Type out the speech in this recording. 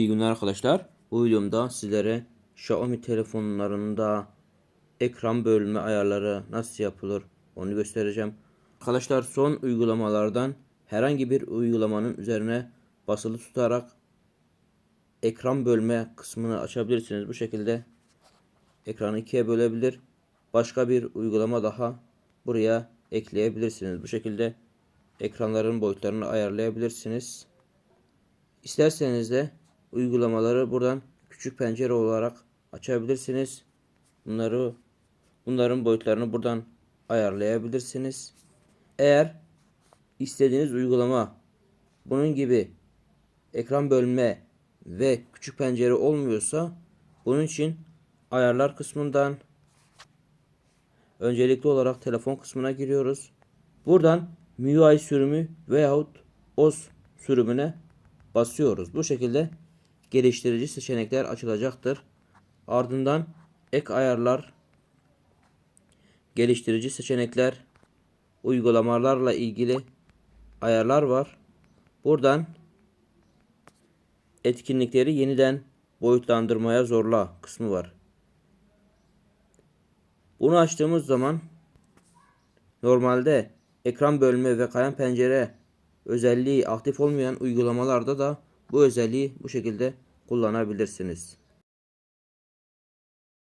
Selamlar arkadaşlar. Bu videomda sizlere Xiaomi telefonlarında ekran bölme ayarları nasıl yapılır onu göstereceğim. Arkadaşlar son uygulamalardan herhangi bir uygulamanın üzerine basılı tutarak ekran bölme kısmını açabilirsiniz. Bu şekilde ekranı ikiye bölebilir. Başka bir uygulama daha buraya ekleyebilirsiniz. Bu şekilde ekranların boyutlarını ayarlayabilirsiniz. İsterseniz de uygulamaları buradan küçük pencere olarak açabilirsiniz. Bunları bunların boyutlarını buradan ayarlayabilirsiniz. Eğer istediğiniz uygulama bunun gibi ekran bölme ve küçük pencere olmuyorsa bunun için ayarlar kısmından öncelikli olarak telefon kısmına giriyoruz. Buradan MIUI sürümü veyahut OS sürümüne basıyoruz. Bu şekilde geliştirici seçenekler açılacaktır. Ardından ek ayarlar, geliştirici seçenekler, uygulamalarla ilgili ayarlar var. Buradan etkinlikleri yeniden boyutlandırmaya zorla kısmı var. Bunu açtığımız zaman normalde ekran bölme ve kayan pencere özelliği aktif olmayan uygulamalarda da bu özelliği bu şekilde kullanabilirsiniz.